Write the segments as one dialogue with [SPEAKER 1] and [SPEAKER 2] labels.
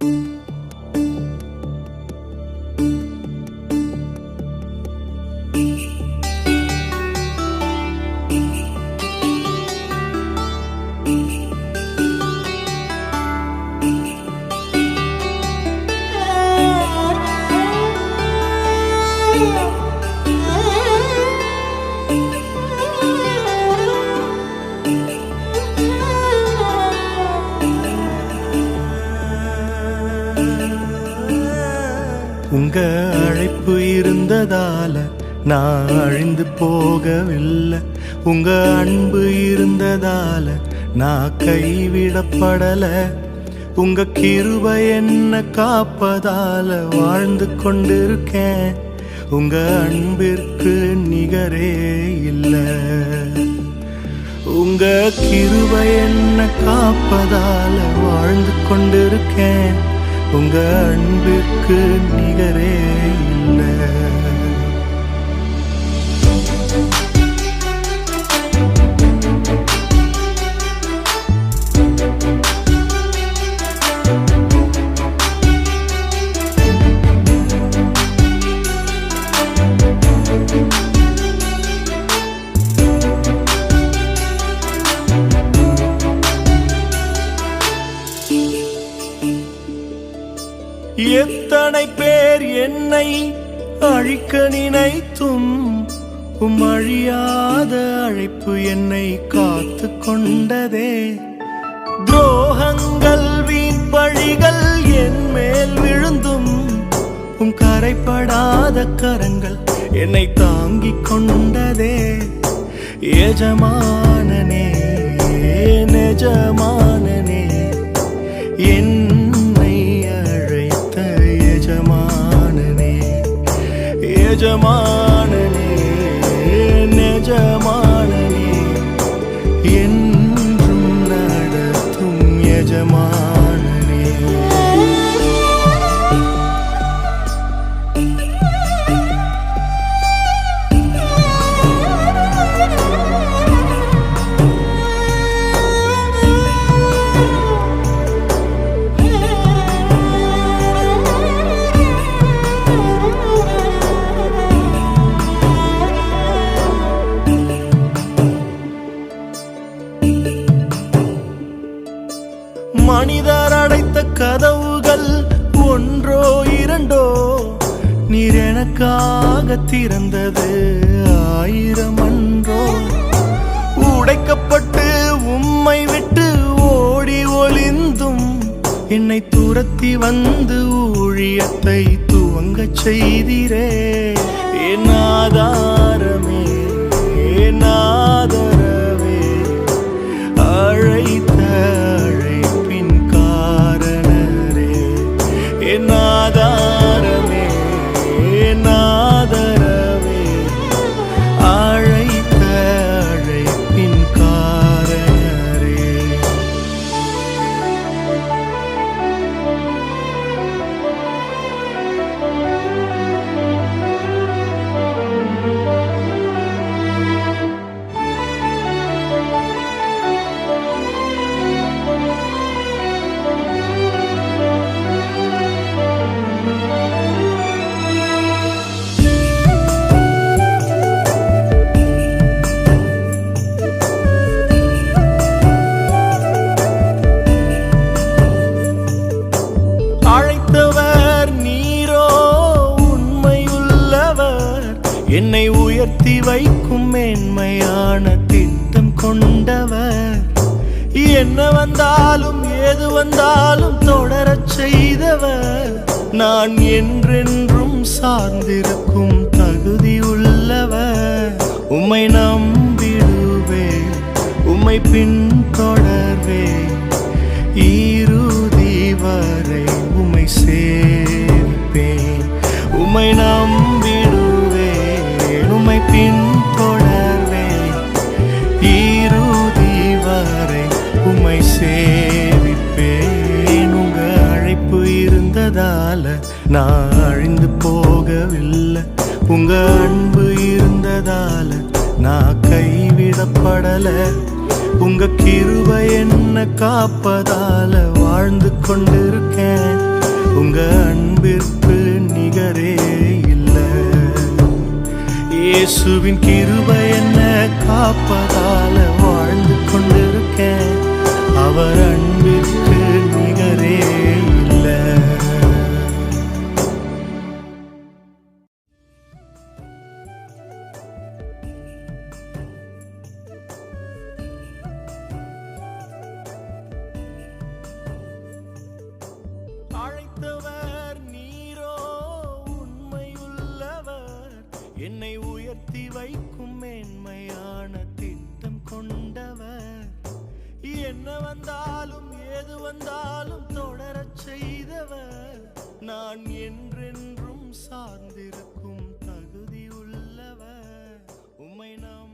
[SPEAKER 1] உங்க அது போகவில்லை. உங்க அன்பு இருந்ததால நான் கைவிடப்படல. உங்க கிருபை என்ன காப்பதால வாழ்ந்து கொண்டிருக்கேன். உங்க அன்பிற்கு நிகரே இல்லை. உங்க கிருபை என்ன காப்பதால வாழ்ந்து கொண்டிருக்கேன். உங்க அன்பிற்கு நிகரே என்னை அழிக்க நினைத்தும் உம் அழியாத அழைப்பு என்னை காத்து கொண்டதே. துரோகங்கள் வீண் பழிகள் என் மேல் விழுந்தும் உம் கரைப்படாத கரங்கள் என்னை தாங்கிக் கொண்டதே. எஜமானனே நெஜமான எஜமானனே திறந்தது. ஆயிரம் அன்றோ உடைக்கப்பட்டு உம்மை விட்டு ஓடி ஒளிந்தும் என்னை துரத்தி வந்து ஊழியத்தை துவங்கச் செய்திரே. என்னாதான் உம்மை பின்தொடர்வே ஈருதி வரை உம்மை சேவிப்பேன். உம்மை நம்பிடுவேன் உம்மை பின்தொடர்வே ஈருதி வரை உம்மை சேவிப்பேன். உங்க அழைப்பு இருந்ததால நான் அழிந்து போகவில்லை. உங்க அன்பு இருந்ததால நான் கைவிடப்படல. உங்க கிருபை என்ன காப்பதால வாழ்ந்து கொண்டிருக்கேன் உங்க அன்பிற்கு நிகரே இல்லை இயேசுவின் கிருபை என்ன காப்பதால என்ன வந்தாலும் ஏது வந்தாலும் தொடரச் செய்தவர். நான் என்றென்றும் சார்ந்திருக்கும் தகுதி உள்ளவர். உம்மை நாம்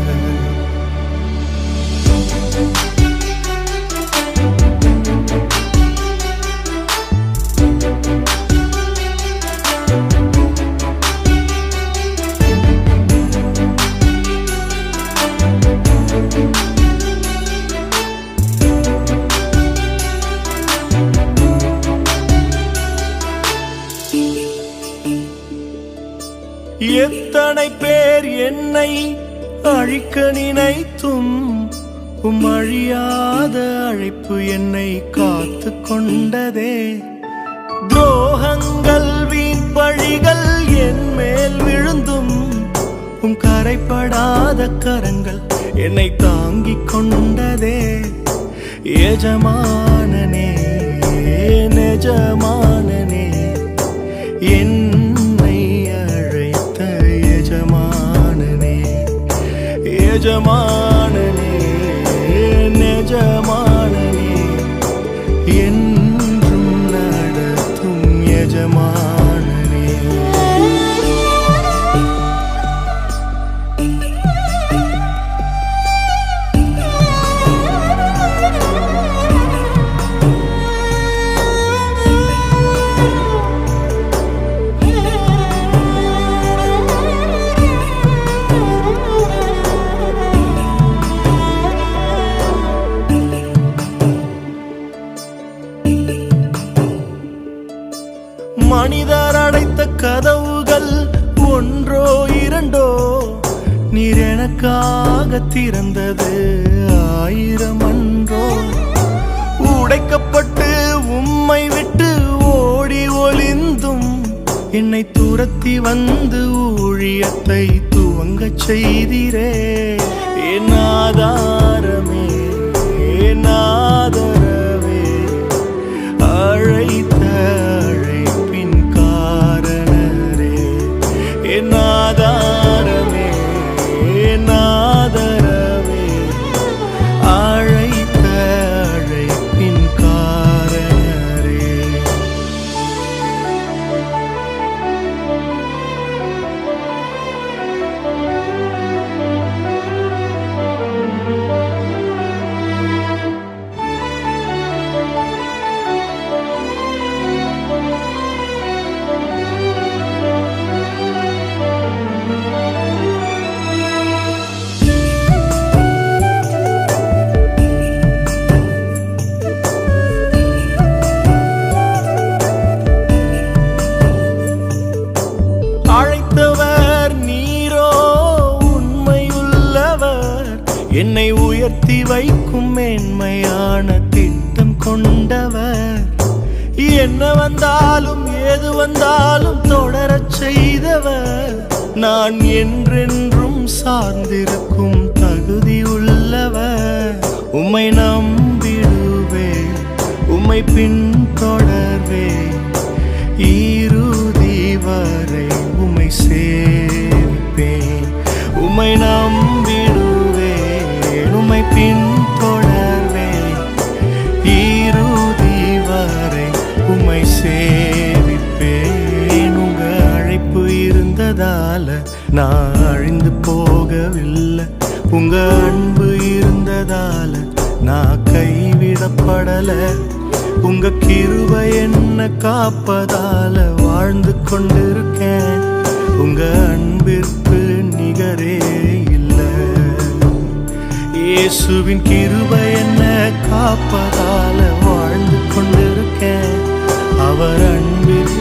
[SPEAKER 1] உம் அழியாத அழைப்பு என்னை காத்து கொண்டதே துரோகங்கள் வீண் பழிகள் என் மேல் விழுந்தும் உன் கரைப்படாத கரங்கள் என்னை தாங்கிக் கொண்டதே. எஜமானனே நெஜமானனே என்னை அழைத்த எஜமானனே. எஜமான நெஜமானனே திறந்தது. ஆயிரம் அன்றோ உடைக்கப்பட்டு உம்மை விட்டு ஓடி ஒளிந்தும் என்னை துரத்தி வந்து ஊழியத்தை துவங்கச் செய்திரே. என்னாதான் கொண்டவர். என்ன வந்தாலும் ஏது வந்தாலும் தொடரச் செய்தவர். நான் என்றென்றும் சார்ந்திருக்கும் தகுதி உள்ளவர். உம்மை நம்பிடுவே உம்மை பின்தொடர்வே ஈருதி வரை உம்மை சேர்ப்பேன். உம்மை நம்பிடுவே உம்மை பின் நான் அழிந்து போகவில்லை. உங்க அன்பு இருந்ததால நான் கைவிடப்படல. உங்க கிருபை என்ன காப்பதால வாழ்ந்து கொண்டிருக்கேன். உங்க அன்பிற்கு நிகரே இல்லை. இயேசுவின் கிருபை என்ன காப்பதால வாழ்ந்து கொண்டிருக்கேன். அவர் அன்பிற்கு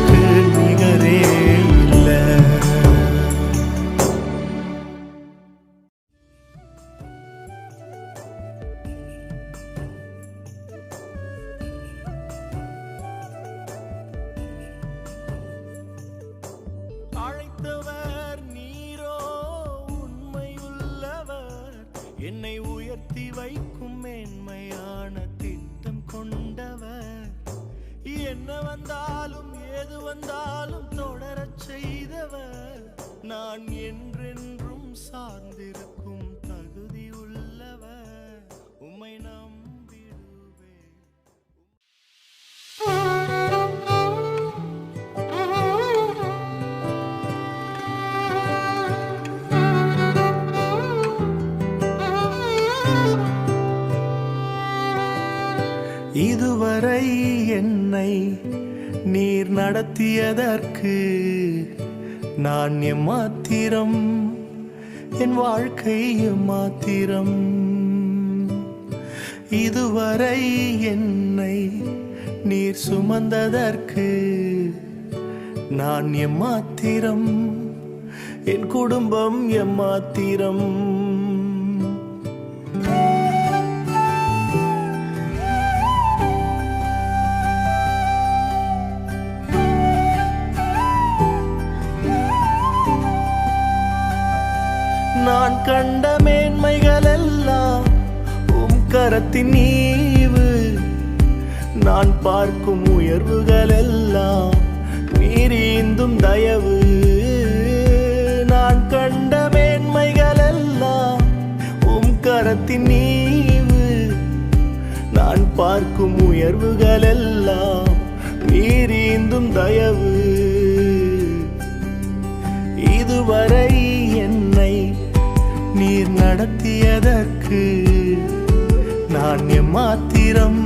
[SPEAKER 1] என்னை நீர் நடத்தியதற்கு நான் எம்மாத்திரம் என் வாழ்க்கை எம்மாத்திரம். இதுவரை என்னை நீர் சுமந்ததற்கு நான் எம்மாத்திரம் என் குடும்பம் எம்மாத்திரம். கரத்தின் நீவு நான் பார்க்கும் உயர்வுகள் எல்லாம் மீறிந்தும் தயவு. நான் கண்ட மேன்மைகள் எல்லாம் உம் கரத்தின் நீவு நான் பார்க்கும் உயர்வுகள் எல்லாம் மீறிந்தும் தயவு. இதுவரை என்னை நீர் நடத்தியதற்கு மாத்திரம்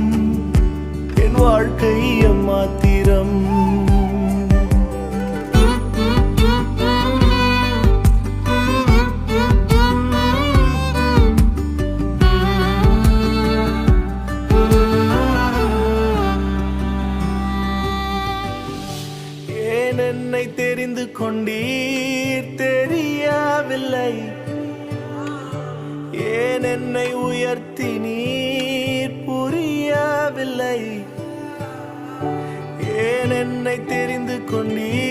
[SPEAKER 1] என் வாழ்க்கை மாத்திரம். என்னை தெரிந்து கொண்டீர்.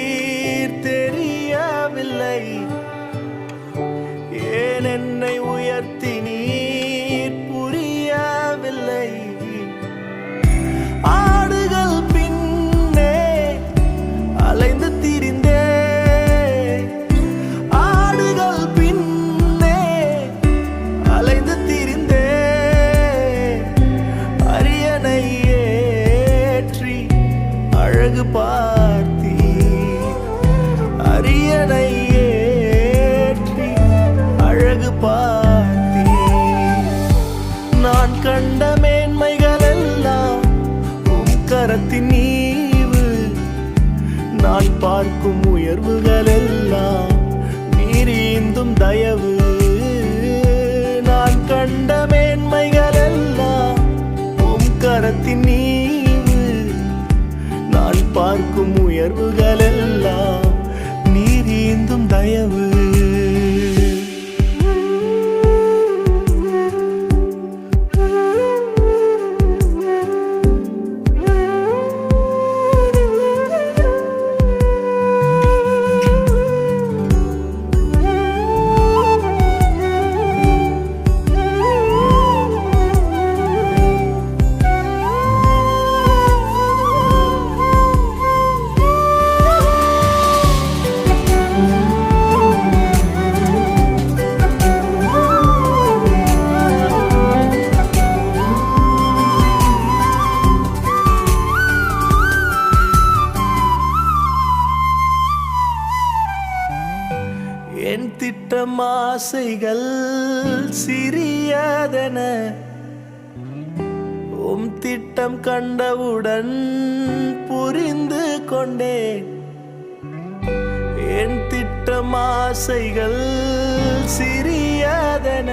[SPEAKER 1] அழகு பார்த்தி நான் கண்ட மேன்மைகள் எல்லாம் உன் கரத்தின் நீவு நான் பார்க்கும் உயர்வுகள் எல்லாம் நீரீந்தும் தயவு. நான் கண்ட மேன்மைகள் எல்லாம் உன் கரத்தின் நீவு நான் பார்க்கும் உயர்வுகள் எல்லாம் நீரீந்தும் தயவு. ஆசைகள் சிறியதென உம் திட்டம் கண்டவுடன் புரிந்து கொண்டேன். என் திட்டம் ஆசைகள் சிறியதென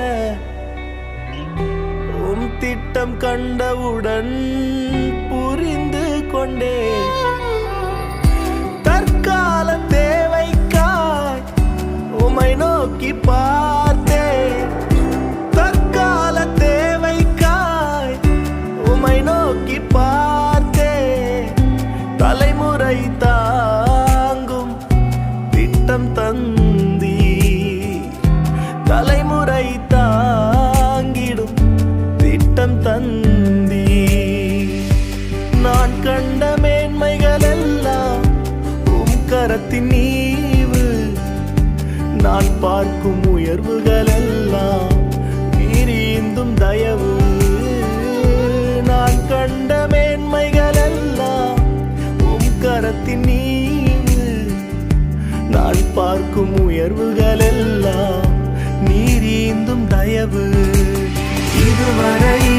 [SPEAKER 1] உம் திட்டம் கண்டவுடன் புரிந்து கொண்டேன். உன்னை நோக்கி பார்த்தேன். தற்கால தேவைக்காய் உமை நோக்கி பார்த்தேன். தலைமுறை த பார்க்கும் உயர்வுகள் எல்லாம் நீரீந்தும் தயவு. நான் கண்ட மேன்மைகள் எல்லாம் உம் கரத்தின் நீவு நான் பார்க்கும் உயர்வுகள் எல்லாம் நீரீந்தும் தயவு. இதுவரை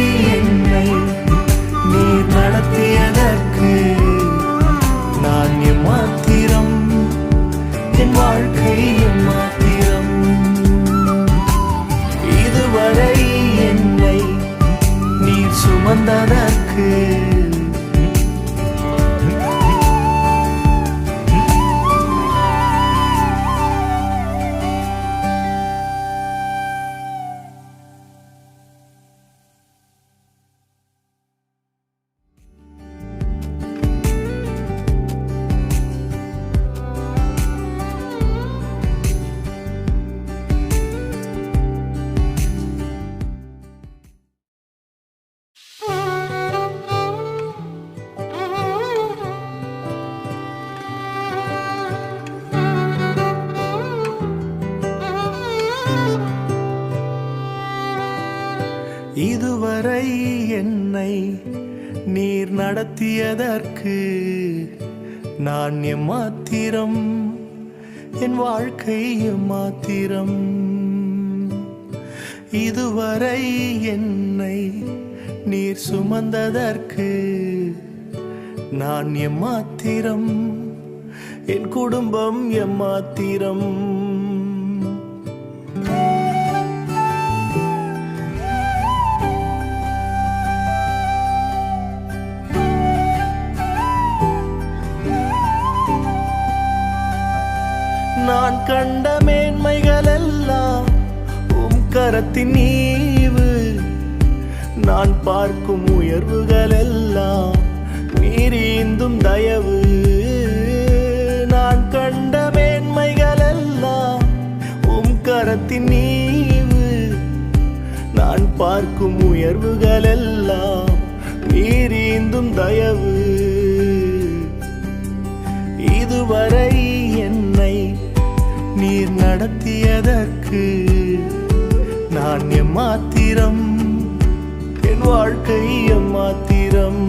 [SPEAKER 1] நடத்தியதற்கு நான் எம்மாத்திரம்? என் வாழ்க்கை எம்மாத்திரம்? இதுவரை என்னை நீர் சுமந்ததற்கு நான் எம்மாத்திரம்? என் குடும்பம் எம்மாத்திரம்? உம் நீவு நான் பார்க்கும் உயர்வுகள் எல்லாம் நீரீந்தும் தயவு. நான் கண்ட மேன்மைகள் எல்லாம் உம் கரத்தின் நீவு நான் பார்க்கும் உயர்வுகள் எல்லாம் நீரீந்தும் தயவு. இதுவரை என்னை நீர் நடத்தியதற்கு நான் எம்மாத்திரம் என் வாழ்க்கை எம்மாத்திரம்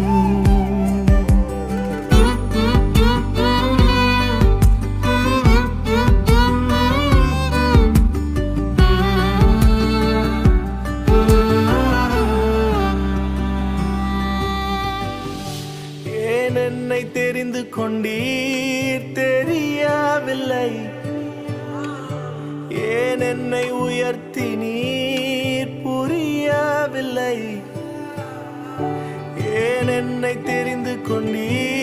[SPEAKER 1] என்னை தெரிந்து கொண்டீர்? தெரியவில்லை. ஏன் என்னை உயர்த்த தெரிந்து கொண்டீர்.